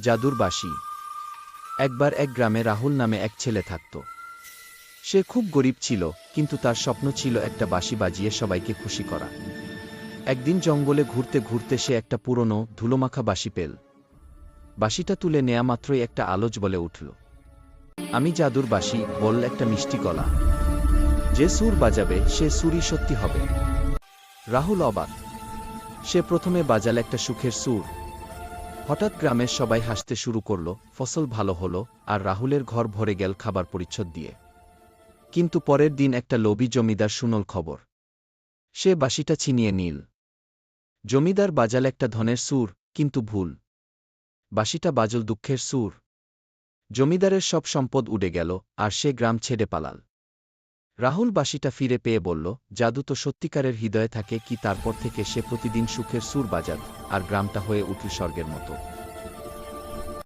জাদুর বাঁশি একবার এক গ্রামে রাহুল নামে এক ছেলে থাকত। সে খুব গরিব ছিল, কিন্তু তার স্বপ্ন ছিল একটা বাঁশি বাজিয়ে সবাইকে খুশি করা। একদিন জঙ্গলে ঘুরতে ঘুরতে সে একটা পুরনো, ধুলোমাখা বাঁশি পেল। বাঁশিটা তুলে নেয়া মাত্রই একটা আলোচ বলে উঠল। আমি জাদুর বাঁশি বল একটা মিষ্টি গলা যে সুর বাজাবে, সে সুরই সত্যি হবে। রাহুল অবাক। সে প্রথমে বাজাল একটা সুখের সুর হঠাৎ গ্রামের সবাই হাসতে শুরু করল, ফসল ভালো হলো, আর রাহুলের ঘর ভরে গেল খাবার পরিচ্ছদ দিয়ে। কিন্তু পরের দিন একটা লোভী জমিদার শুনল খবর। সে বাসিটা ছিনিয়ে নীল। জমিদার বাজাল একটা ধনের সুর, কিন্তু ভুল। বাসিটা বাজল দুঃখের সুর। জমিদারের সব সম্পদ উড়ে গেল, আর সে গ্রাম ছেড়ে পালাল। রাহুল বাসিটা ফিরে পেয়ে বলল, জাদু তো সত্যিকারের হৃদয়ে থাকে কি তারপর থেকে সে প্রতিদিন সুখের সুর বাজাত আর গ্রামটা হয়ে উঠল স্বর্গের মতো।